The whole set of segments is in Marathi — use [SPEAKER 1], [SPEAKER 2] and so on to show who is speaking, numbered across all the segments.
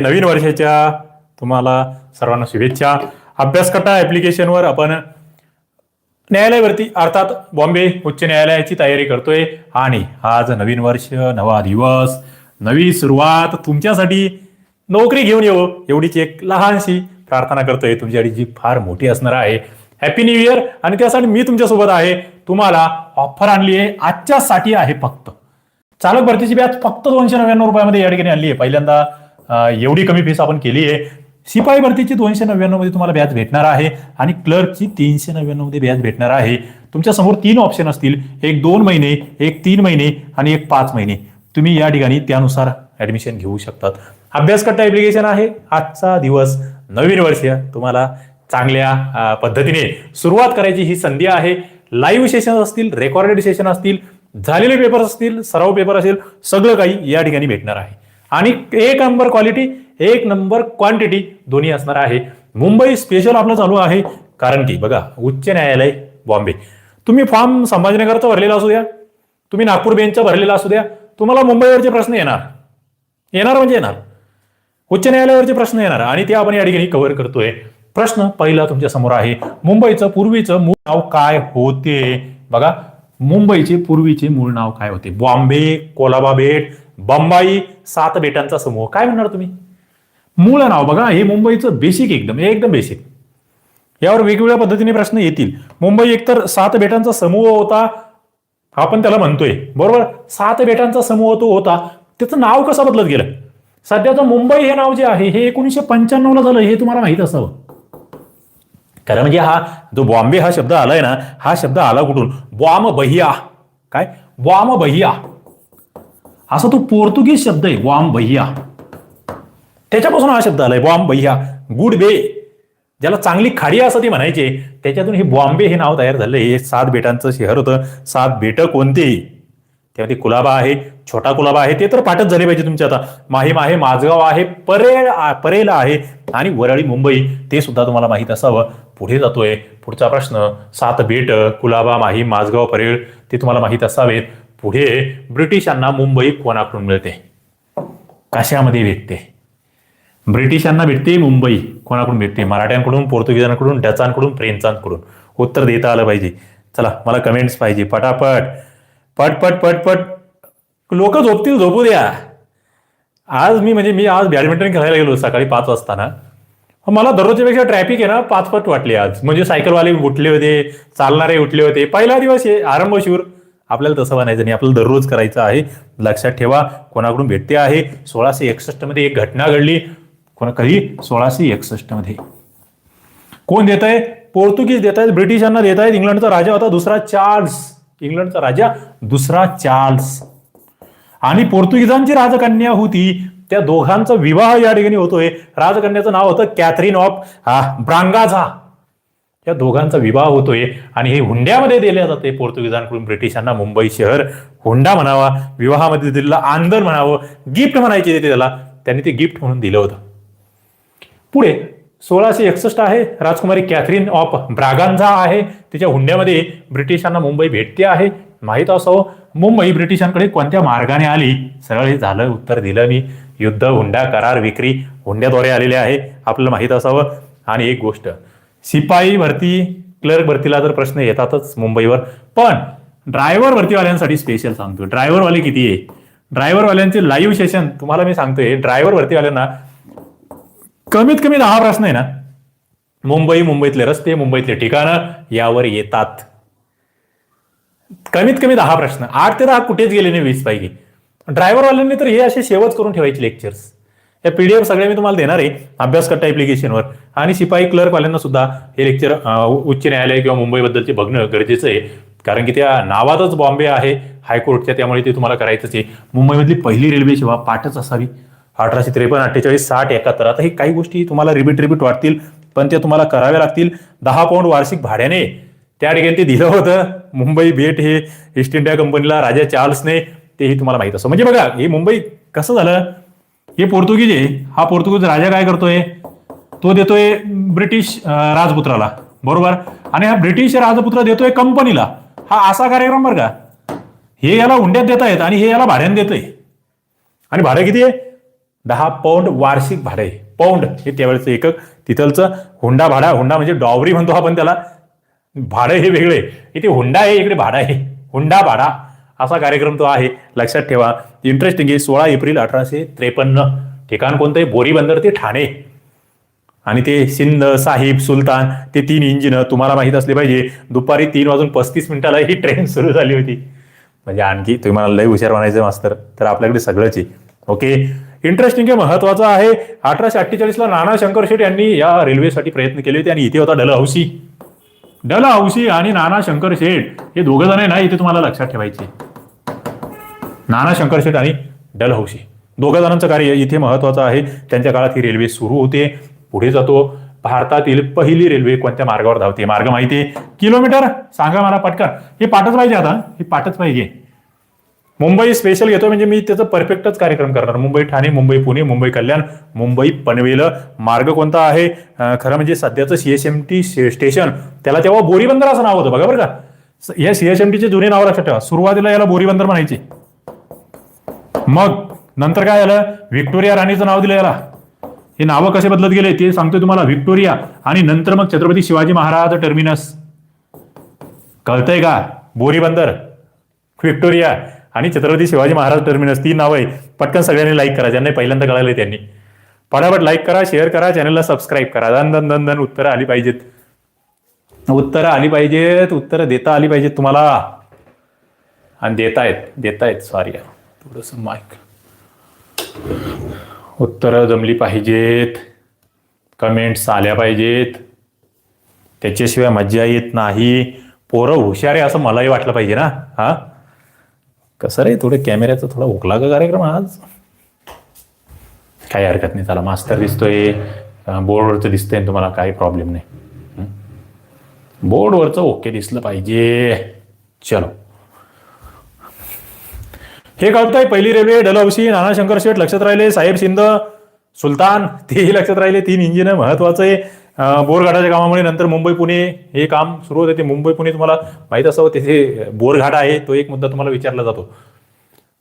[SPEAKER 1] नवीन वर्षाच्या तुम्हाला सर्वांना शुभेच्छा. अभ्यासकटा ऍप्लिकेशनवर आपण न्यायालयावरती अर्थात बॉम्बे उच्च न्यायालयाची तयारी करतोय. आणि आज नवीन वर्ष नवा दिवस नवी सुरुवात. तुमच्यासाठी नोकरी घेऊन येऊ एवढीची एक लहानशी प्रार्थना करतोय. तुमच्यासाठी जी फार मोठी असणार आहे. हॅपी न्यू इयर आणि त्यासाठी मी तुमच्यासोबत आहे. तुम्हाला ऑफर आणली आहे. आजच्यासाठी आहे फक्त. चालक भरतीची बॅच फक्त दोनशे नव्याण्णव रुपयामध्ये या ठिकाणी आणली आहे. पहिल्यांदा एवढी कमी फीस आपण केली आहे. शिपाई भरतीची दोनशे नव्याण्णवमध्ये तुम्हाला बॅच भेटणार आहे आणि क्लर्कची तीनशे नव्याण्णवमध्ये बॅच भेटणार आहे. तुमच्यासमोर तीन ऑप्शन असतील. एक दोन महिने एक तीन महिने आणि एक पाच महिने. तुम्ही या ठिकाणी त्यानुसार ऍडमिशन घेऊ शकतात. अभ्यास करता ऍप्लिकेशन आहे. आजचा दिवस नवीन वर्ष तुम्हाला चांगल्या पद्धतीने सुरुवात करायची ही संधी आहे. लाईव्ह सेशन असतील रेकॉर्डेड सेशन असतील झालेले पेपर असतील सराव पेपर असेल सगळं काही या ठिकाणी भेटणार आहे. आणि एक नंबर क्वालिटी एक नंबर क्वांटिटी दोन्ही असणार आहे. मुंबई स्पेशल आपलं चालू आहे. कारण की बघा उच्च न्यायालय बॉम्बे. तुम्ही फॉर्म संभाजीनगरचा भरलेला असू द्या तुम्ही नागपूर बेंचचा भरलेला असू द्या तुम्हाला मुंबईवरचे प्रश्न येणार. येणार म्हणजे येणार. उच्च न्यायालयावरचे प्रश्न येणार. आणि ते आपण या ठिकाणी कव्हर करतोय. प्रश्न पहिला तुमच्यासमोर आहे. मुंबईचं पूर्वीचं मूळ नाव काय होते? बघा मुंबईचे पूर्वीचे मूळ नाव काय होते? बॉम्बे कोलाबा बेट बंबाई सात बेटांचा समूह. काय म्हणणार तुम्ही? मूळ नाव बघा हे मुंबईचं बेसिक एकदम एकदम बेसिक यावर वेगवेगळ्या पद्धतीने प्रश्न येतील. मुंबई एकतर सात बेटांचा समूह होता आपण त्याला म्हणतोय. बरोबर? सात बेटांचा समूह तो होता. त्याचं नाव कसं बदलत गेलं? सध्याचं मुंबई हे नाव जे आहे हे एकोणीसशे पंच्याण्णव ला झालं हे तुम्हाला माहीत असावं. कारण म्हणजे हा जो बॉम्बे हा शब्द आलाय ना हा शब्द आला कुठून? बॉम बहिया काय? बॉम बहिया असा तो पोर्तुगीज शब्द आहे वाम भय्या त्याच्यापासून हा शब्द आलाय बॉम्ब भय्या गुड बे. ज्याला चांगली खाडी असं ते म्हणायचे त्याच्यातून हे बॉम्बे हे नाव तयार झालं हे सात बेटांचं शहर होतं. सात बेटं कोणतेही त्यामध्ये कुलाबा आहे छोटा कुलाबा आहे ते तर पाठच झाले पाहिजे तुमच्या आता. माहीम आहे माझगाव आहे परेल परेला आहे आणि वरळी मुंबई ते सुद्धा तुम्हाला माहीत असावं. पुढे जातोय पुढचा प्रश्न सात बेट कुलाबा माहीम माझगाव परेळ ते तुम्हाला माहीत असावेत. पुढे ब्रिटिशांना मुंबई कोणाकडून मिळते? कशामध्ये भेटते? ब्रिटिशांना भेटते मुंबई कोणाकडून भेटते? मराठ्यांकडून पोर्तुगीजांकडून डचांकडून फ्रेंचांकडून? उत्तर देता आलं पाहिजे. चला मला कमेंट्स पाहिजे. पटापट. पटपट पटपट लोक झोपतील झोपू द्या. आज मी म्हणजे मी आज बॅडमिंटन खेळायला गेलो सकाळी पाच वाजताना. मला दररोजच्यापेक्षा ट्रॅफिक आहे ना पाचपट वाटले वाटली आज. म्हणजे सायकलवाले उठले होते चालणारे उठले होते. पहिला दिवस आहे आरंभशूर आपल्याला तसं बनायचं नाही. आपल्याला दररोज करायचं आहे. लक्षात ठेवा कोणाकडून भेटते आहे? सोळाशे एकसष्टमध्ये एक घटना घडली. कोणा कधी? सोळाशे एकसष्टमध्ये. कोण देत आहे? पोर्तुगीज देत आहेत ब्रिटिशांना देत आहेत. इंग्लंडचा राजा होता दुसरा चार्ल्स. इंग्लंडचा राजा दुसरा चार्ल्स. आणि पोर्तुगीजांची राजकन्या होती. त्या दोघांचा विवाह या ठिकाणी होतोय. राजकन्याचं नाव होतं कॅथरीन ऑफ ब्रांगाझा. या दोघांचा विवाह होतोय आणि हे हुंड्यामध्ये दिले जाते. पोर्तुगीजांकडून ब्रिटिशांना मुंबई शहर हुंडा म्हणावा विवाहामध्ये दिलेलं आंदोलन म्हणावं गिफ्ट म्हणायचे ते त्याला. त्यांनी ते गिफ्ट म्हणून दिलं होतं. पुढे सोळाशे एकसष्ट आहे. राजकुमारी कॅथरीन ऑफ ब्रागांझा आहे. तिच्या हुंड्यामध्ये ब्रिटिशांना मुंबई भेटते आहे. माहीत असावं मुंबई ब्रिटिशांकडे कोणत्या मार्गाने आली? सरळ हे झालं उत्तर दिलं मी. युद्ध हुंडा करार विक्री हुंड्याद्वारे आलेले आहे. आपल्याला माहीत असावं. आणि एक गोष्ट शिपाई भरती क्लर्क भरतीला तर प्रश्न येतातच मुंबईवर. पण ड्रायव्हर भरतीवाल्यांसाठी स्पेशल सांगतो ड्रायव्हरवाले किती आहे? ड्रायव्हरवाल्यांचे लाईव्ह सेशन तुम्हाला मी सांगतोय ड्रायव्हर भरतीवाल्यांना कमीत कमी दहा प्रश्न आहे ना. मुंबई मुंबईतले रस्ते मुंबईतले ठिकाणं यावर येतात. कमीत कमी दहा प्रश्न. आठ ते दहा कुठेच गेले नाही वीस पैकी. ड्रायव्हरवाल्यांनी तर हे असे शेवच करून ठेवायचे लेक्चर्स या पीडीएफ सगळ्या मी तुम्हाला देणार आहे अभ्यास करता आणि शिपाई क्लर्कवाल्यांना सुद्धा हे लेक्चर उच्च न्यायालय किंवा मुंबईबद्दलचे बघणं गरजेचं आहे. कारण की त्या नावातच बॉम्बे आहे हायकोर्टच्या त्यामुळे ते तुम्हाला करायचंच आहे. मुंबईमधली पहिली रेल्वे सेवा पाठच असावी. अठराशे त्रेपन्न अठ्ठेचाळीस साठ एकाहत्तर. आता हे काही गोष्टी तुम्हाला रिपीट रिपीट वाटतील पण त्या तुम्हाला कराव्या लागतील. दहा पाऊंड वार्षिक भाड्याने. त्या ठिकाणी ते दिलं होतं. मुंबई भेट हे ईस्ट इंडिया कंपनीला राजा चार्ल्सने तेही तुम्हाला माहीत असं. म्हणजे बघा हे मुंबई कसं झालं? हे पोर्तुगीज आहे. हा पोर्तुगीज राजा काय करतोय? तो देतोय ब्रिटिश राजपुत्राला. बरोबर? आणि हा ब्रिटिश राजपुत्र देतोय कंपनीला. हा असा कार्यक्रम बरं का? हे याला हुंड्यात देत आहेत आणि हे याला भाड्याने देतोय. आणि भाडं किती आहे? दहा पौंड वार्षिक भाडं आहे. पौंड हे त्यावेळेचं एकक. तिथलचं हुंडा भाडा हुंडा म्हणजे डॉवरी म्हणतो आपण त्याला. भाडं हे वेगळे. इथे हुंडा आहे इकडे भाडा आहे. हुंडा भाडा. असा कार्यक्रम तो आहे. लक्षात ठेवा. इंटरेस्टिंग आहे. सोळा एप्रिल अठराशे त्रेपन्न. ठिकाण कोणतं आहे बोरी बंदर ते ठाणे. आणि ते सिंध साहिब सुलतान ते तीन इंजिन तुम्हाला माहीत असले पाहिजे. दुपारी तीन वाजून पस्तीस मिनिटाला ही ट्रेन सुरू झाली होती. म्हणजे आणखी तुम्ही मला लय हुशार म्हणायचं मास्तर तर आपल्याकडे सगळंच आहे. ओके इंटरेस्टिंग महत्वाचं आहे. अठराशे अठ्ठेचाळीसला नाना शंकर शेठ यांनी या रेल्वेसाठी प्रयत्न केले होते आणि इथे होता डल हौसी डल हौसी आणि नाना शंकर शेठ हे दोघं जण आहे ना इथे तुम्हाला लक्षात ठेवायचे. नाना शंकरशेठ आणि डलहौशी दोघा जणांचं कार्य इथे महत्वाचं आहे. त्यांच्या काळात ही रेल्वे सुरू होते. पुढे जातो. भारतातील पहिली रेल्वे कोणत्या मार्गावर धावते? मार्ग माहिती आहे. किलोमीटर सांगा मला पटकन. हे पाठच पाहिजे आता. हे पाठच पाहिजे. मुंबई स्पेशल घेतो म्हणजे मी त्याचं परफेक्टच कार्यक्रम करणार. मुंबई ठाणे मुंबई पुणे मुंबई कल्याण मुंबई पनवेल. मार्ग कोणता आहे? खरं म्हणजे सध्याचं सीएसएमटी स्टेशन त्याला तेव्हा बोरीबंदर असं नाव होतं. बघा बरं का. या सीएसएमटीचे जुने नाव लक्षात ठेवा. सुरुवातीला याला बोरीबंदर म्हणायचे. मग नंतर काय झालं? व्हिक्टोरिया राणीचं नाव दिलं याला. हे नावं कसे बदलत गेले ते सांगतोय तुम्हाला. व्हिक्टोरिया आणि नंतर मग छत्रपती शिवाजी महाराज टर्मिनस कळतंय का? बोरीबंदर व्हिक्टोरिया आणि छत्रपती शिवाजी महाराज टर्मिनस तीन नावं आहे. पटकन सगळ्यांनी लाईक करा. ज्यांना पहिल्यांदा कळाले त्यांनी. फटाफट लाईक करा शेअर करा चॅनलला सबस्क्राईब करा. दन दन दन दन उत्तरं आली पाहिजेत. उत्तरं आली पाहिजेत. उत्तरं देता आली पाहिजेत तुम्हाला. आणि देतायत. देतायत. सॉरी थोडंसं माईक उत्तरं जमली पाहिजेत. कमेंट्स आल्या पाहिजेत. त्याच्याशिवाय मज्जा येत नाही. पोरं हुशार आहे असं मलाही वाटलं पाहिजे ना. हा? कसं रे थोडे कॅमेऱ्याचा थोडा उकला का कार्यक्रम आज? काही हरकत नाही चला मास्तर दिसतोय. बोर्डवरचं दिसतंय तुम्हाला काही प्रॉब्लेम नाही. बोर्डवरचं ओके दिसलं पाहिजे. चलो. हे कळतंय पहिली रेल्वे डलहौशी नाना शंकर शेठ लक्षात राहिले साहेब शिंद सुलतान तेही लक्षात राहिले. तीन इंजिन महत्वाचं आहे. बोरघाटाच्या कामामुळे नंतर मुंबई पुणे हे काम सुरू होते. ते मुंबई पुणे तुम्हाला माहीत असावं तिथे बोरघाट आहे. तो एक मुद्दा तुम्हाला विचारला जातो.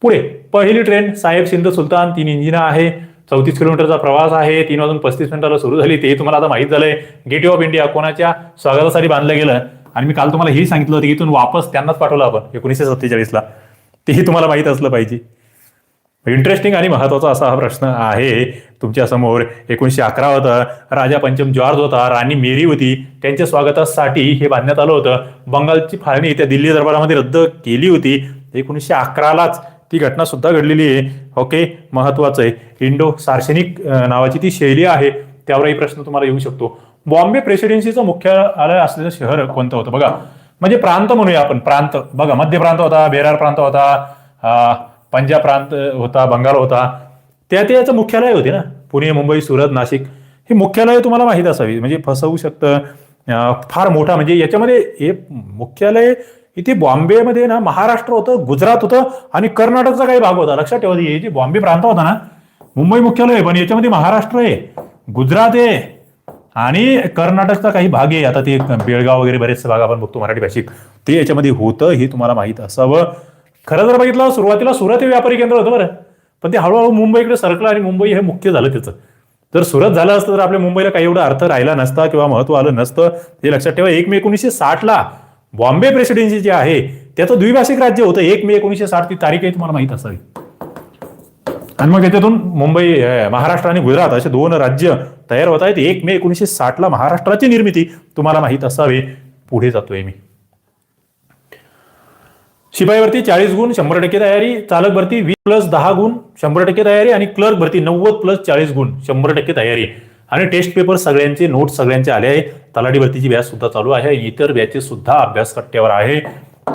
[SPEAKER 1] पुढे पहिली ट्रेन साहेब सिंध सुलतान तीन इंजिन आहे. चौतीस किलोमीटरचा प्रवास आहे. तीन वाजून पस्तीस मिनिटाला सुरू झाली. ते तुम्हाला आता माहीत झालंय. गेट ऑफ इंडिया कोणाच्या स्वागतासाठी बांधलं गेलं? आणि मी काल तुम्हाला हे सांगितलं होतं की इथून वापस त्यांनाच पाठवलं आपण एकोणीसशे सत्तेचाळीसला. तेही तुम्हाला माहीत असलं पाहिजे. इंटरेस्टिंग आणि महत्त्वाचा असा हा प्रश्न आहे. तुमच्यासमोर एकोणीशे अकरा होता राजा पंचम जॉर्ज होता राणी मेरी होती. त्यांच्या स्वागतासाठी हे बांधण्यात आलं होतं. बंगालची फाळणी त्या दिल्ली दरबारामध्ये रद्द केली होती. एकोणीसशे अकरालाच ती घटना सुद्धा घडलेली आहे. ओके महत्वाचं आहे. इंडो सार्शनिक नावाची ती शैली आहे. त्यावरही प्रश्न तुम्हाला येऊ शकतो. बॉम्बे प्रेसिडेन्सीचं मुख्यालय असलेलं शहर कोणतं होतं? बघा म्हणजे प्रांत म्हणूया आपण प्रांत. बघा मध्य प्रांत होता बेरार प्रांत होता पंजाब प्रांत होता बंगाल होता. त्या ते याचं मुख्यालय होते ना पुणे मुंबई सुरत नाशिक. हे मुख्यालय तुम्हाला माहीत असावी म्हणजे फसवू शकतं. फार मोठा म्हणजे याच्यामध्ये हे मुख्यालय इथे बॉम्बेमध्ये ना महाराष्ट्र होतं गुजरात होतं आणि कर्नाटकचा काही भाग होता. लक्षात ठेवा हे जे बॉम्बे प्रांत होता ना मुंबई मुख्यालय आहे पण याच्यामध्ये महाराष्ट्र आहे गुजरात आहे. आणि कर्नाटकचा काही भाग आहे आता ते बेळगाव वगैरे बरेचसे भाग आपण बघतो मराठी भाषिक. ते याच्यामध्ये होतं हे तुम्हाला माहीत असावं. खरं जर बघितलं सुरुवातीला सुरत हे व्यापारी केंद्र होतं बरं. पण ते हळूहळू मुंबईकडे सरकलं आणि मुंबई हे मुख्य झालं त्याचं. जर सुरत झालं असतं तर आपल्या मुंबईला काही एवढा अर्थ राहिला नसता किंवा महत्त्व आलं नसतं. हे लक्षात ठेवा एक मे एकोणीसशे साठला बॉम्बे प्रेसिडेन्सी जे आहे त्याचं द्विभाषिक राज्य होतं. एक मे एकोणीसशे साठ ती तारीख आहे तुम्हाला माहीत असावी. आणि मग याच्यातून मुंबई महाराष्ट्र आणि गुजरात असे दोन राज्य तयार होत आहेत. एक मे एकोणीसशे साठला महाराष्ट्राची निर्मिती. तुम्हाला माहीत असावी पुढे जातोय मी. शिपाई भरती चाळीस गुण शंभर टक्के तयारी. चालक भरती वीस प्लस दहा गुण शंभर टक्के तयारी. आणि क्लर्क भरती नव्वद प्लस चाळीस गुण शंभर टक्के तयारी. आणि टेस्ट पेपर सगळ्यांचे नोट्स सगळ्यांचे आले आहे. तलाठी भरतीची बॅच सुद्धा चालू आहे. इतर बॅचेस सुद्धा अभ्यास कट्ट्यावर आहे.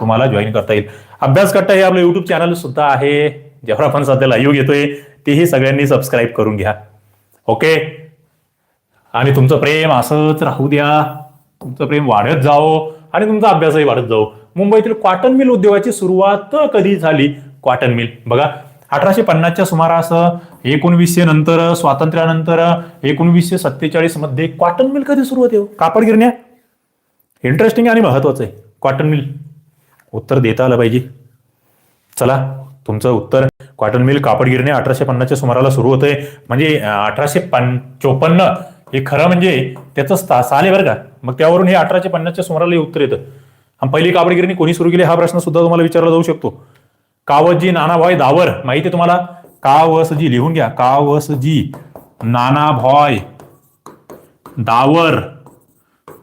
[SPEAKER 1] तुम्हाला जॉईन करता येईल. अभ्यास कट्टा हे आपलं युट्यूब चॅनल सुद्धा आहे. जेव्हा आपण सध्या लाईव्ह घेतोय तेही सगळ्यांनी सबस्क्राईब करून घ्या. ओके आणि तुमचं प्रेम असंच राहू द्या. तुमचं प्रेम वाढत जाओ आणि तुमचा अभ्यासही वाढत जाओ मुंबईतील कॉटन मिल उद्योगाची सुरुवात कधी झाली? कॉटन मिल बघा अठराशे पन्नासच्या सुमारास एकोणवीसशे नंतर स्वातंत्र्यानंतर एकोणवीसशे सत्तेचाळीसमध्ये कॉटन मिल कधी सुरू होते हो? कापड गिरण्या. इंटरेस्टिंग आणि महत्वाचं आहे. कॉटन मिल उत्तर देता आलं पाहिजे. चला. तुमचं उत्तर कॉटन मिल कापड गिरणे अठराशे पन्नासच्या सुमाराला सुरू होते म्हणजे अठराशे पन चोपन्न हे खरं म्हणजे त्याचं सा- साल आहे बरं का. मग त्यावरून हे अठराशे पन्नासच्या सुमाराला उत्तर येतं. आणि पहिली कापड गिरणी कोणी सुरू केली हा प्रश्न सुद्धा तुम्हाला विचारला जाऊ शकतो. कावसजी नानाभाई दावर माहिती आहे तुम्हाला? कावसजी लिहून घ्या. कावसजी नानाभाई दावर.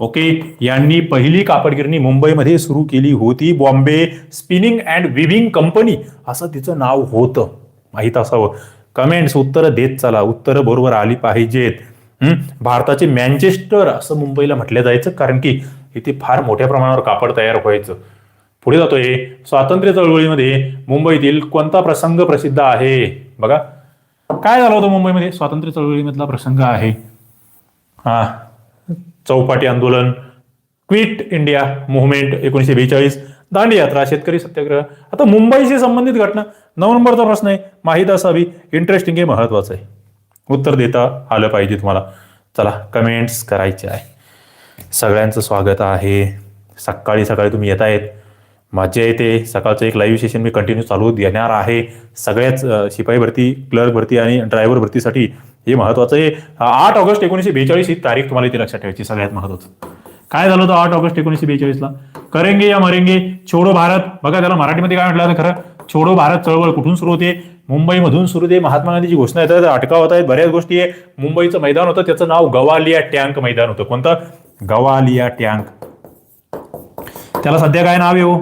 [SPEAKER 1] ओके? यांनी पहिली कापडगिरणी मुंबईमध्ये सुरू केली होती. Bombay spinning and weaving company असं तिचं नाव होतं. माहीत असावं. कमेंट्स उत्तरं देत चला. उत्तरं बरोबर आली पाहिजेत. भारताचे मॅन्चेस्टर असं मुंबईला म्हटलं जायचं कारण की इथे फार मोठ्या प्रमाणावर कापड तयार व्हायचं. पुढे जातोय स्वातंत्र्य चळवळीमध्ये मुंबईतील कोणता प्रसंग प्रसिद्ध आहे? बघा. काय झालं होतं मुंबईमध्ये? स्वातंत्र्य चळवळीमधला प्रसंग आहे. हा. चौपाटी आंदोलन क्विट इंडिया मुव्हमेंट एकोणीसशे बेचाळीस दांडी यात्रा शेतकरी सत्याग्रह. आता मुंबईशी संबंधित घटना नऊ नंबरचा प्रश्न आहे. माहीत असावी इंटरेस्टिंग आहे महत्वाचं आहे. उत्तर देता आलं पाहिजे तुम्हाला. चला कमेंट्स करायचे आहे. सगळ्यांचं स्वागत आहे. सकाळी सकाळी तुम्ही येत आहेत. मजा येते. सकाळचं एक लाईव्ह सेशन मी कंटिन्यू चालू देणार आहे. सगळ्याच शिपाई भरती क्लर्क भरती आणि ड्रायव्हर भरतीसाठी हे महत्वाचं आहे. आठ ऑगस्ट एकोणीसशे बेचाळीस ही तारीख तुम्हाला इथे लक्षात ठेवायची सगळ्यात महत्वाचं. काय झालं होतं आठ ऑगस्ट एकोणीसशे बेचाळीसला? करेंगे या मरेंगे छोडो भारत. बघा त्याला मराठीमध्ये काय म्हटलं खरं? छोडो भारत चळवळ कुठून सुरू होते? मुंबईमधून सुरू होते. महात्मा गांधीची घोषणा येतात अटकाव होत आहेत बऱ्याच गोष्टी आहे. मुंबईचं मैदान होतं त्याचं नाव गवालिया टँक मैदान होतं. कोणतं? गवालिया टँक. त्याला सध्या काय नाव आहे हो?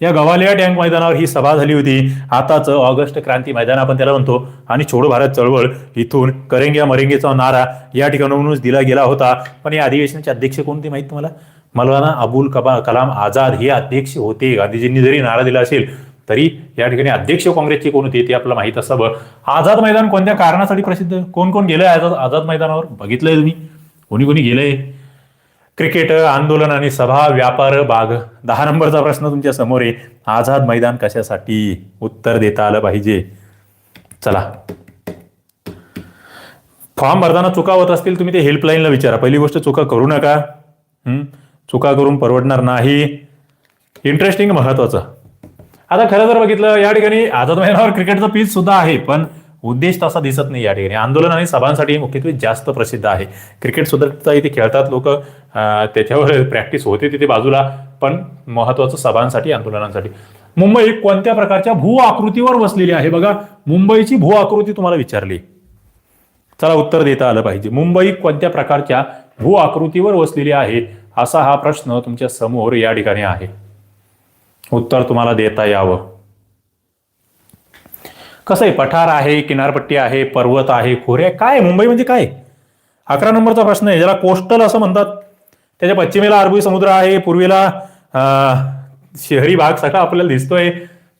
[SPEAKER 1] या गवालिया टँक मैदानावर ही सभा झाली होती. आताच ऑगस्ट क्रांती मैदान आपण त्याला म्हणतो. आणि छोडो भारत चळवळ इथून करेंग्या मरेंगेचा नारा या ठिकाणाहूनच दिला गेला होता. पण या अधिवेशनाचे अध्यक्ष कोणते माहीत तुम्हाला? मौलाना अबुल कबा कलाम आझाद हे अध्यक्ष होते. गांधीजींनी जरी नारा दिला असेल तरी या ठिकाणी अध्यक्ष काँग्रेसचे कोण होते ते आपल्याला माहीत असावं. आझाद मैदान कोणत्या कारणासाठी प्रसिद्ध? कोण कोण गेलंय आझाद आझाद मैदानावर? बघितलंय तुम्ही. कोणी कोणी गेलंय? क्रिकेट आंदोलन आणि सभा व्यापार बाग. दहा नंबरचा प्रश्न तुमच्यासमोर आहे. आझाद मैदान कशासाठी उत्तर देता आलं पाहिजे? चला. फॉर्म भरताना चुका होत असतील तुम्ही ते हेल्पलाईनला विचारा. पहिली गोष्ट चुका करू नका. चुका करून परवडणार नाही. इंटरेस्टिंग महत्वाचं. आता खरं जर बघितलं या ठिकाणी आझाद मैदानावर क्रिकेटचं पीच सुद्धा आहे पण उद्देश तसा दिसत नाही या ठिकाणी. आंदोलन आणि सभांसाठी मुख्यत्वे जास्त प्रसिद्ध आहे. क्रिकेट सुद्धा इथे खेळतात लोक त्याच्यावर प्रॅक्टिस होते तिथे बाजूला पण महत्वाचं सभांसाठी आंदोलनांसाठी. मुंबई कोणत्या प्रकारच्या भू आकृतीवर वसलेली आहे? बघा मुंबईची भू आकृती तुम्हाला विचारली. चला उत्तर देता आलं पाहिजे. मुंबई कोणत्या प्रकारच्या भू आकृतीवर वसलेली आहे? असा हा प्रश्न तुमच्यासमोर या ठिकाणी आहे. उत्तर तुम्हाला देता यावं. कसं आहे? पठार आहे किनारपट्टी आहे पर्वत आहे खोरे आहे काय मुंबई म्हणजे काय? अकरा नंबरचा प्रश्न आहे. ज्याला कोस्टल असं म्हणतात. त्याच्या पश्चिमेला अरबी समुद्र आहे पूर्वेला शहरी भाग सगळा आपल्याला दिसतोय.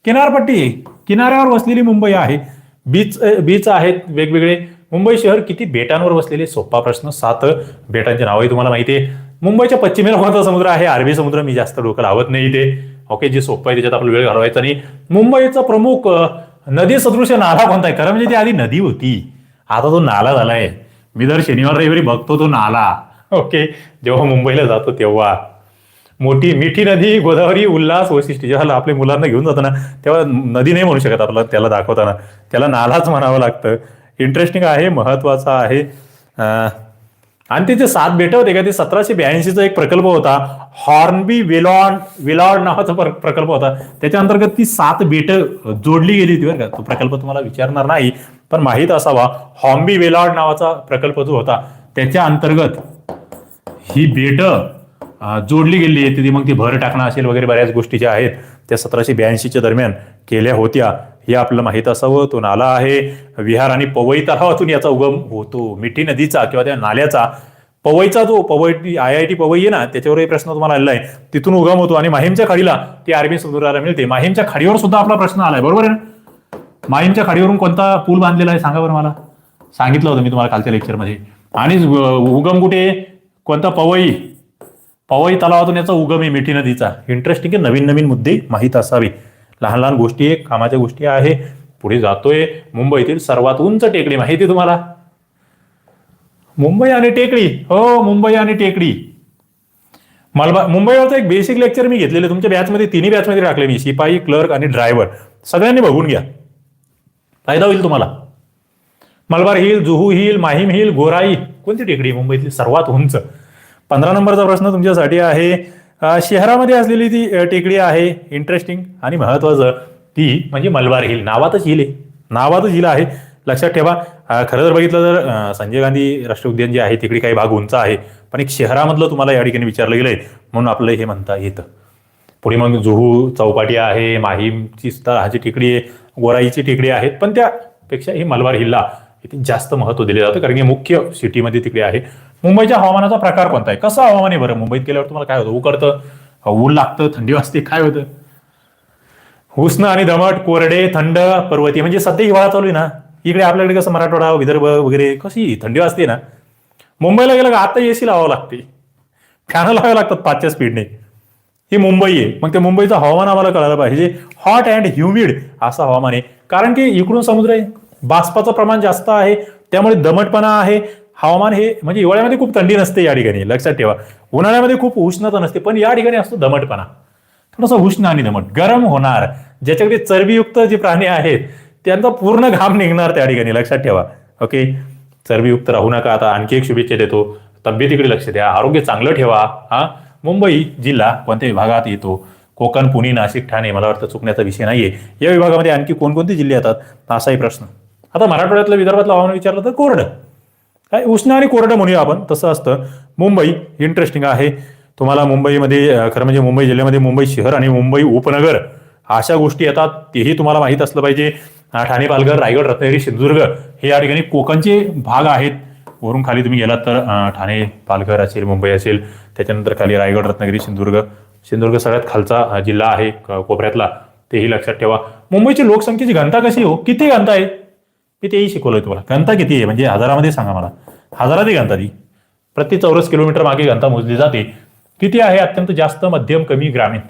[SPEAKER 1] किनारपट्टी किनाऱ्यावर वसलेली मुंबई आहे. बीच बीच आहेत वेगवेगळे. मुंबई शहर किती बेटांवर वसलेले? सोपा प्रश्न. सात बेटांची नावही तुम्हाला माहिती आहे. मुंबईच्या पश्चिमेला कोणता समुद्र आहे? अरबी समुद्र. मी जास्त डोकं लावत नाही इथे. ओके जे सोपं आहे त्याच्यात आपला वेळ घालवायचा नाही. मुंबईचा प्रमुख नदी सदृश नाला कोणता आहे? खरं म्हणजे ती आधी नदी होती. आता तो नाला झालाय. मी दर शनिवार रविवारी बघतो तो नाला. ओके. जेव्हा मुंबईला जातो तेव्हा. मोठी मिठी नदी गोदावरी उल्हास वैशिष्ट्य जेव्हा आपल्या मुलांना घेऊन जातो ना तेव्हा नदी नाही म्हणू शकत आपल्याला त्याला दाखवताना. त्याला नालाच म्हणावं लागतं. इंटरेस्टिंग आहे महत्वाचं आहे. आणि ते जे सात बेटं होते का ते सतराशे ब्याऐंशीचा एक प्रकल्प होता. हॉर्नबी वेलॉन वेलॉड नावाचा प्रकल्प होता. त्याच्या अंतर्गत ती सात बेटं जोडली गेली होती बरं का. तो प्रकल्प तुम्हाला विचारणार नाही पण माहीत असावा. हॉर्नबी वेलॉर्ड नावाचा प्रकल्प जो होता त्याच्या अंतर्गत ही बेट जोडली गेली आहे. तिथे मग ती भर टाकणं असेल वगैरे बऱ्याच गोष्टी ज्या आहेत. त्या सतराशे ब्याऐंशीच्या दरम्यान केल्या होत्या. हे आपल्याला माहीत असावं तो नाला आहे. विहार आणि पवई तलावातून याचा उगम होतो. मिठी नदीचा किंवा त्या नाल्याचा पवईचा जो Powai I I T Powai आहे ना त्याच्यावर प्रश्न तुम्हाला आलेला आहे. तिथून उगम होतो आणि माहीमच्या खाडीला ती अरबी समुद्राला मिळते. माहीमच्या खाडीवर सुद्धा आपला प्रश्न आलाय बरोबर आहे ना? माहीमच्या खाडीवरून कोणता पूल बांधलेला आहे सांगा बरं मला. सांगितलं होतं मी तुम्हाला कालच्या लेक्चरमध्ये आणि उगम कुठे? कोणता पवई? पवई तलावातून याचा उगम आहे मिठी नदीचा. इंटरेस्टिंग नवीन नवीन मुद्दे माहीत असावे. लहान लहान गोष्टी आहे कामाच्या गोष्टी आहे. पुढे जातोय. मुंबईतील सर्वात उंच टेकडी माहिती आहे तुम्हाला? मुंबई आणि टेकडी. हो मुंबई आणि टेकडी. मलबा मुंबईवरचं एक बेसिक लेक्चर मी घेतलेलं तुमच्या बॅचमध्ये तिन्ही बॅचमध्ये टाकले मी. शिपाई क्लर्क आणि ड्रायव्हर सगळ्यांनी बघून घ्या. फायदा होईल तुम्हाला. Malabar hill Juhu hill Mahim hill Gorai. कोणती टेकडी मुंबईतली? सर्वात उंच. पंधरा नंबरचा प्रश्न तुमच्यासाठी आहे. शहरामध्ये असलेली ती टेकडी आहे इंटरेस्टिंग आणि महत्वाचं. ती म्हणजे मलबार हिल. नावातच हिल आहे. नावातच हिल आहे. लक्षात ठेवा. खरं जर बघितलं तर संजय गांधी राष्ट्रीय उद्यान जे आहे तिकडे काही भाग उंच आहे. पण एक शहरामधलं तुम्हाला या ठिकाणी विचारलं गेलंय म्हणून आपलं हे म्हणता येतं. पुढे मग जुहू चौपाटी आहे माहीमची तळाची टेकडी आहे गोराईची टेकडी आहेत. पण त्यापेक्षा ही मलबार हिल्ला इथे जास्त महत्त्व दिले जातं कारण की मुख्य सिटीमध्ये तिकडे आहे. मुंबईच्या हवामानाचा प्रकार कोणता आहे? कसं हवामान आहे बरं? मुंबईत गेल्यावर तुम्हाला काय होतं? उकडतं ऊन लागतं? थंडी वाजते? काय होतं? उष्ण आणि दमट कोरडे थंड पर्वतीय म्हणजे सध्या हिवाळा चालू आहे ना? इकडे आपल्याकडे कसं मराठवाडा विदर्भ वगैरे कशी थंडी वाजते ना? मुंबईला गेलं का आता एसी लावावं लागते. फॅन लावावे लागतात पाचच्या स्पीडने ही मुंबई आहे. मग ते मुंबईचं हवामान आम्हाला कळायला पाहिजे. हॉट अँड ह्युमिड असं हवामान आहे. कारण की इकडून समुद्र आहे. बाष्पाचं प्रमाण जास्त आहे. त्यामुळे दमटपणा आहे. हवामान हे म्हणजे हिवाळ्यामध्ये खूप थंडी नसते या ठिकाणी लक्षात ठेवा. उन्हाळ्यामध्ये खूप उष्णता नसते पण या ठिकाणी असतो दमटपणा. थोडासा उष्ण आणि दमट गरम होणार. ज्याच्याकडे चरबीयुक्त जे प्राणी आहेत त्यांचा पूर्ण घाम निघणार त्या ठिकाणी लक्षात ठेवा. ओके? चरबीयुक्त राहू नका आता आणखी एक शुभेच्छा देतो. तब्येतीकडे लक्ष द्या आरोग्य चांगलं ठेवा हा? मुंबई जिल्हा कोणत्या विभागात येतो? कोकण पुणे नाशिक ठाणे मला वाटतं चुकण्याचा विषय नाहीये. या विभागामध्ये आणखी कोणकोणते जिल्हे येतात? असाही प्रश्न. आता मराठवाड्यातलं विदर्भातलं हवामान विचारलं तर कोरडं. काय उष्ण आणि कोरडं म्हणूया आपण. तसं असतं. मुंबई इंटरेस्टिंग आहे. तुम्हाला मुंबईमध्ये खरं म्हणजे मुंबई जिल्ह्यामध्ये मुंबई शहर आणि मुंबई उपनगर अशा गोष्टी येतात. तेही तुम्हाला माहीत असलं पाहिजे. ठाणे पालघर रायगड रत्नागिरी सिंधुदुर्ग हे या ठिकाणी कोकणचे भाग आहेत. वरून खाली तुम्ही गेलात तर ठाणे पालघर असेल मुंबई असेल. त्याच्यानंतर खाली रायगड रत्नागिरी सिंधुदुर्ग. सिंधुदुर्ग सगळ्यात खालचा जिल्हा आहे कोपऱ्यातला. तेही लक्षात ठेवा. मुंबईची लोकसंख्येची घनता कशी हो? किती घनता आहे? मी तेही शिकवलंय तुम्हाला. घनता किती आहे? म्हणजे हजारामध्ये सांगा मला. हजारात आहे घनता ती. प्रति चौरस किलोमीटर मागे घनता मोजली जाते. किती आहे? अत्यंत जास्त मध्यम कमी ग्रामीण.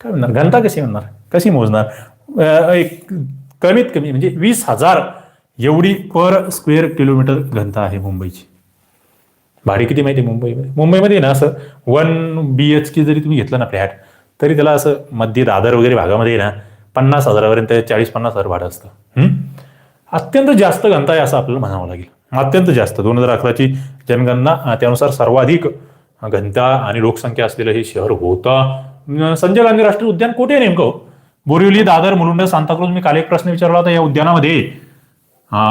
[SPEAKER 1] काय म्हणणार? घनता कशी म्हणणार? कशी मोजणार? एक कमीत कमी म्हणजे वीस हजार एवढी पर स्क्वेअर किलोमीटर घनता आहे मुंबईची. भाडी किती माहिती आहे मुंबईमध्ये? मुंबईमध्ये ना असं वन बी एच के जरी तुम्ही घेतलं ना फ्लॅट तरी त्याला असं मध्य दादर वगैरे भागामध्ये ना पन्नास हजारापर्यंत चाळीस पन्नास हजार भाडं असतं. अत्यंत जास्त घनता आहे असं आपल्याला म्हणावं लागेल. अत्यंत जास्त. दोन हजार अकराची जनगणना त्यानुसार सर्वाधिक घनता आणि लोकसंख्या असलेलं हे शहर होतं. संजय गांधी राष्ट्रीय उद्यान कुठे आहे नेमकं? बोरिवली दादर मुलुंड सांताक्रूज. मी काल एक प्रश्न विचारला होता या उद्यानामध्ये.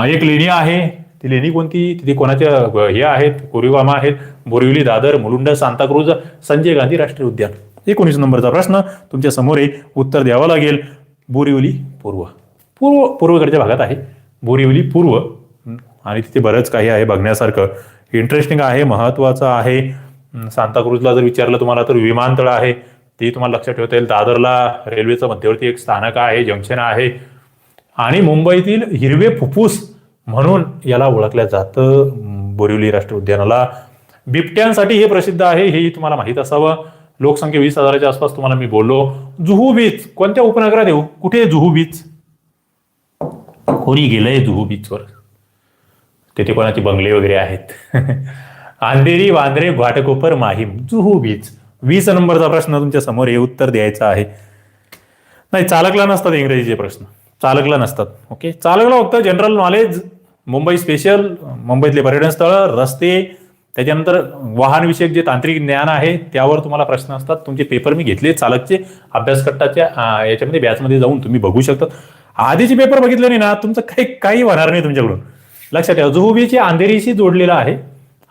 [SPEAKER 1] एक लेणी आहे. ती लेणी कोणती? तिथे कोणाच्या हे आहेत? कोरिवामा आहेत? बोरिवली दादर मुलुंड सांताक्रूज संजय गांधी राष्ट्रीय उद्यान. एकोणीस नंबरचा प्रश्न तुमच्यासमोर आहे. उत्तर द्यावं लागेल. बोरिवली पूर्व. पूर्व पूर्वेकडच्या भागात आहे. बोरिवली पूर्व आणि तिथे बरंच काही आहे बघण्यासारखं. इंटरेस्टिंग आहे महत्वाचं आहे. सांताक्रूजला जर विचारलं तुम्हाला तर विमानतळ आहे. ते तुम्हाला लक्षात ठेवता येईल. दादरला रेल्वेचं मध्यवर्ती एक स्थानक आहे जंक्शन आहे. आणि मुंबईतील हिरवे फुफ्फुस म्हणून याला ओळखल्या जातं बोरिवली राष्ट्रीय उद्यानाला. बिबट्यांसाठी हे प्रसिद्ध आहे हेही तुम्हाला माहीत असावं. लोकसंख्या वीस हजाराच्या आसपास तुम्हाला मी बोललो. जुहू बीच कोणत्या उपनगरात येऊ हो? कुठे आहे जुहू बीच? कोणी गेलंय जुहू बीचवर. तिथे कोणाचे बंगले वगैरे आहेत. अंधेरी वांद्रे घाटकोपर माहीम जुहू बीच. वीस नंबरचा प्रश्न तुमच्यासमोर हे उत्तर द्यायचं आहे. नाही चालकला नसतात इंग्रजीचे प्रश्न. चालकला नसतात. ओके चालकला फक्त जनरल नॉलेज मुंबई स्पेशल मुंबईतले पर्यटन स्थळ रस्ते त्याच्यानंतर वाहनविषयक जे तांत्रिक ज्ञान आहे त्यावर तुम्हाला प्रश्न असतात. तुमचे पेपर मी घेतले चालकचे. अभ्यासकट्टाच्या याच्यामध्ये बॅचमध्ये जाऊन तुम्ही बघू शकता आधीचे पेपर बघितले नाही ना तुमचं काही काही होणार नाही तुमच्याकडून. लक्षात ठेवा जुहू बीच अंधेरीशी जोडलेला आहे.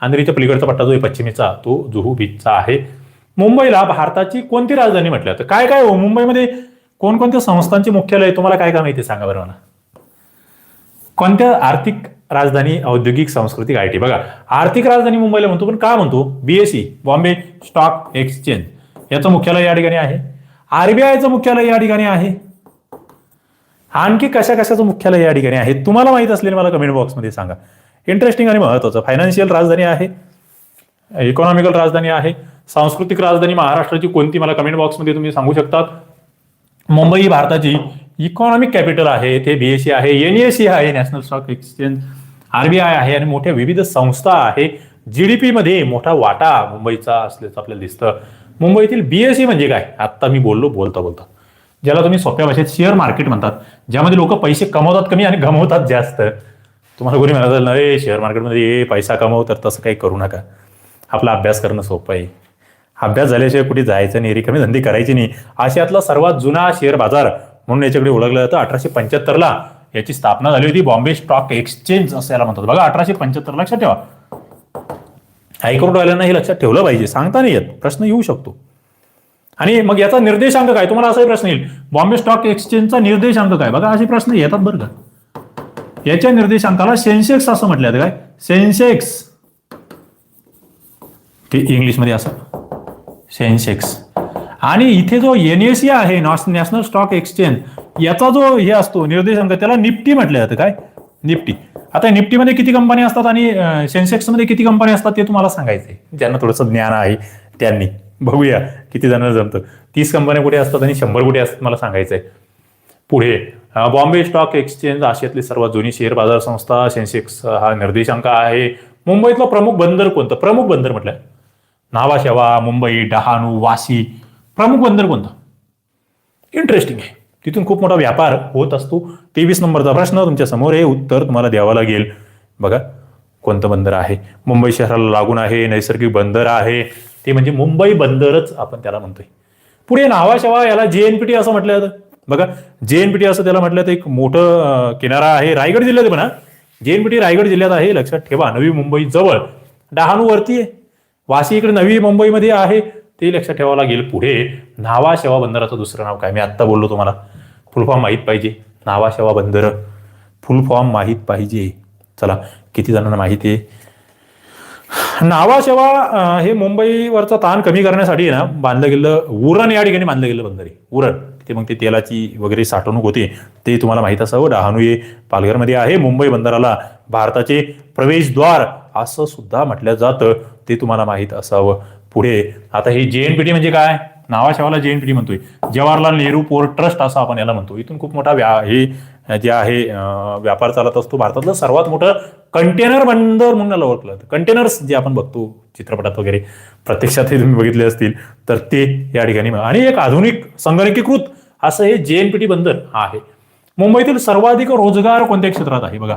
[SPEAKER 1] अंधेरीच्या पलीकडचा पट्टा जो आहे पश्चिमेचा तो जुहू बीचचा आहे. मुंबईला भारताची कोणती राजधानी म्हटलं? तर काय काय हो मुंबईमध्ये कोणकोणत्या संस्थांचे मुख्यालय तुम्हाला काय काय माहिती सांगा बरं मला. कोणत्या आर्थिक राजधानी औद्योगिक सांस्कृतिक आय टी? बघा आर्थिक राजधानी मुंबईला म्हणतो पण का म्हणतो? बीएससी बॉम्बे स्टॉक एक्सचेंज याचं मुख्यालय या ठिकाणी आहे. आरबीआयचं मुख्यालय या ठिकाणी आहे. आणखी कशा कशाचं मुख्यालय या ठिकाणी आहे? तुम्हाला माहीत असलेलं मला कमेंट बॉक्समध्ये सांगा. इंटरेस्टिंग आणि महत्वाचं. फायनान्शियल राजधानी आहे. इकॉनॉमिकल राजधानी आहे. सांस्कृतिक राजधानी महाराष्ट्राची कोणती मला कमेंट बॉक्समध्ये तुम्ही सांगू शकतात? मुंबई ही भारताची इकॉनॉमिक कॅपिटल आहे. ते बीएससी आहे एनएससी आहे नॅशनल स्टॉक एक्सचेंज आरबीआय आहे आणि मोठ्या विविध संस्था आहे. जी डी पीमध्ये मोठा वाटा मुंबईचा असल्याचं आपल्याला दिसतं. मुंबईतील बीएससी म्हणजे काय? आत्ता मी बोललो बोलता बोलता. ज्याला तुम्ही सोप्या भाषेत शेअर मार्केट म्हणतात ज्यामध्ये लोक पैसे कमवतात कमी आणि गमवतात जास्त. तुम्हाला कोणी म्हणत असेल, अरे शेअर मार्केटमध्ये ये पैसा कमव तर तसं काही करू नका. आपला अभ्यास करणं सोपं आहे. अभ्यास झाल्याशिवाय कुठे जायचं नाही रिकामी धंदे करायची नाही. आशियातला सर्वात जुना शेअर बाजार म्हणून याच्याकडे ओळखलं जातं अठराशे पंच्याहत्तरला याची स्थापना झाली होती बॉम्बे स्टॉक एक्सचेंज असं याला म्हणतात. बघा अठराशे पंच्याहत्तर लक्षात ठेवा. हायकोर्टवाल्यांना हे लक्षात ठेवलं पाहिजे सांगता नाही येत प्रश्न येऊ शकतो. आणि मग याचा निर्देशांक काय? तुम्हाला असाही प्रश्न येईल. बॉम्बे स्टॉक एक्सचेंजचा निर्देशांक काय? बघा असे प्रश्न येतात बरं का. याच्या निर्देशांकाला सेन्सेक्स असं म्हटलं जातं काय? सेन्सेक्स. ते इंग्लिशमध्ये असं. सेन्सेक्स. आणि इथे जो एनएसी आहे नॅशनल स्टॉक एक्सचेंज याचा जो हे असतो निर्देशांक त्याला निफ्टी म्हटलं जातं काय? निफ्टी. आता निफ्टीमध्ये किती कंपन्या असतात आणि अं, सेन्सेक्समध्ये किती कंपन्या असतात ते तुम्हाला सांगायचंय. ज्यांना थोडंसं ज्ञान आहे त्यांनी. बघूया किती जणांना जमतं. तीस कंपन्या कुठे असतात आणि शंभर कुठे असतात मला सांगायचंय. पुढे बॉम्बे स्टॉक एक्सचेंज आशियातली सर्वात जुनी शेअर बाजार संस्था सेन्सेक्स हा निर्देशांक आहे. मुंबईतलं प्रमुख बंदर कोणतं? प्रमुख बंदर म्हटलं. नावाशेवा मुंबई डहाणू वाशी. प्रमुख बंदर कोणतं? इंटरेस्टिंग आहे. तिथून खूप मोठा व्यापार होत असतो. तेवीस नंबरचा प्रश्न तुमच्यासमोर आहे. उत्तर तुम्हाला द्यावं लागेल. बघा कोणतं बंदर आहे? मुंबई शहराला लागून आहे नैसर्गिक बंदर आहे. ते म्हणजे मुंबई बंदरच आपण त्याला म्हणतोय. पुढे नावाशेवा याला जेएनपीटी असं म्हटलं जातं बघा जेएनपीटी असं त्याला म्हटलं तर एक मोठं किनारा आहे रायगड जिल्ह्यात म्हणा जेएनपीटी रायगड जिल्ह्यात आहे लक्षात ठेवा. नवी मुंबई जवळ. डहाणू वरती आहे. वाशी इकडे नवी मुंबईमध्ये आहे. ते लक्षात ठेवावं लागेल पुढे. न्हावा शेवा बंदराचं दुसरं नाव काय? मी आत्ता बोललो तुम्हाला. फुल फॉर्म माहीत पाहिजे. न्हावा शेवा बंदर. फुल फॉर्म माहीत पाहिजे. चला किती जणांना माहिती आहे? नावा शेवा हे मुंबईवरचा ताण कमी करण्यासाठी ना बांधलं गेलं उरण या ठिकाणी बांधलं गेलं बंदर. आहे उरण. ते मग ते तेलाची वगैरे साठवणूक होते. ते तुम्हाला माहीत असावं. डहाणू हे पालघरमध्ये आहे. मुंबई बंदराला भारताचे प्रवेशद्वार असं सुद्धा म्हटलं जातं. ते तुम्हाला माहीत असावं. पुढे आता हे जे एनपीटी म्हणजे काय? नावाशेवाला जे एन पी टी म्हणतोय. जवाहरलाल नेहरू पोर्ट ट्रस्ट असं आपण याला म्हणतो. इथून खूप मोठा व्या हे जे आहे व्यापार चालत असतो भारतातलं सर्वात मोठं कंटेनर बंदर म्हणून याला ओळखलं कंटेनर्स जे आपण बघतो चित्रपटात वगैरे प्रत्यक्षात हे तुम्ही बघितले असतील तर ते या ठिकाणी आणि एक आधुनिक संगणकीकृत असं हे जे एनपीटी बंदर आहे. मुंबईतील सर्वाधिक रोजगार कोणत्या क्षेत्रात आहे बघा?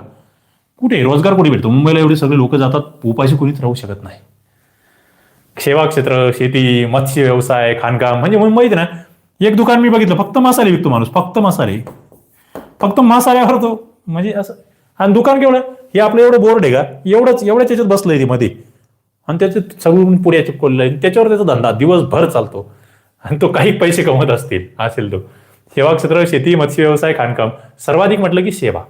[SPEAKER 1] कुठे? रोजगार कुठे भेटतो? मुंबईला एवढे सगळे लोक जातात उपाशी कोणीच राहू शकत नाही. सेवा क्षेत्र शेती मत्स्य व्यवसाय खाणकाम म्हणजे मुंबईत ना एक दुकान मी बघितलं फक्त मसाले विकतो माणूस फक्त मसाले. फक्त मसाल्यावर तो म्हणजे असं आणि दुकान केवढं? हे आपलं एवढं बोर्ड आहे का? एवढंच एवढ्याच याच्यात बसलंय ती मध्ये आणि त्याचे सगळं पुढे चिपकवलेलं आहे त्याच्यावर त्याचा धंदा. दिवसभर चालतो. आणि तो काही पैसे कमवत असतील असेल तो. सेवा क्षेत्र शेती मत्स्य व्यवसाय खाणकाम. सर्वाधिक म्हटलं की सेवा.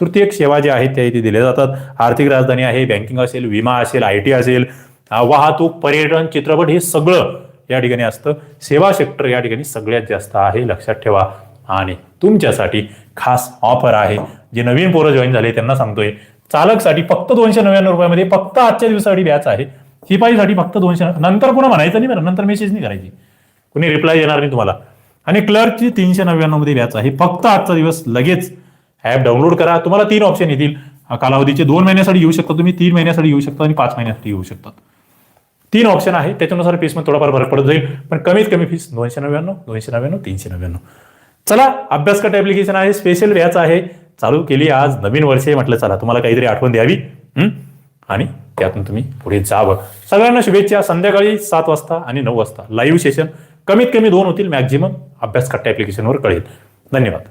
[SPEAKER 1] तृतीयक सेवा ज्या आहेत त्या इथे दिल्या जातात. आर्थिक राजधानी आहे बँकिंग असेल विमा असेल आय टी असेल. वाहतूक पर्यटन चित्रपट हे सगळं या ठिकाणी असतं. सेवा सेक्टर या ठिकाणी सगळ्यात जास्त आहे लक्षात ठेवा. आणि तुमच्यासाठी खास ऑफर आहे. जे नवीन पोरं जॉईन झाले त्यांना सांगतोय चालकसाठी फक्त दोनशे नव्याण्णव रुपयामध्ये फक्त आजच्या दिवसासाठी बॅच आहे. शिपाईसाठी फक्त दोनशे नंतर पुन्हा म्हणायचं नाही बरं नंतर मेसेज नाही करायची. कुणी रिप्लाय येणार नाही तुम्हाला. आणि क्लर्कची तीनशे नव्याण्णवमध्ये मध्ये बॅच आहे. फक्त आजचा दिवस लगेच ॲप डाउनलोड करा. तुम्हाला तीन ऑप्शन येतील. कालावधीचे दोन महिन्यासाठी येऊ शकता तुम्ही तीन महिन्यासाठी येऊ शकता आणि पाच महिन्यासाठी येऊ शकतात. तीन ऑप्शन आहे. त्याच्यानुसार फीसमध्ये थोडाफार फरक पडत जाईल. पण कमीत कमी फीस दोनशे नव्याण्णव दोनशे नव्याण्णव तीनशे नव्याण्णव. चला अभ्यासकट ऍप्लिकेशन आहे स्पेशल व्याच आहे. चालू केली आज नवीन वर्ष आहे म्हटलं चला तुम्हाला काहीतरी आठवण द्यावी. आणि त्यातून तुम्ही पुढे जावं. सगळ्यांना शुभेच्छा. संध्याकाळी सात वाजता आणि नऊ वाजता. लाईव्ह सेशन कमीत कमी दोन होतील मॅक्झिमम अभ्यासकट्ट ऍप्लिकेशनवर कळेल. धन्यवाद.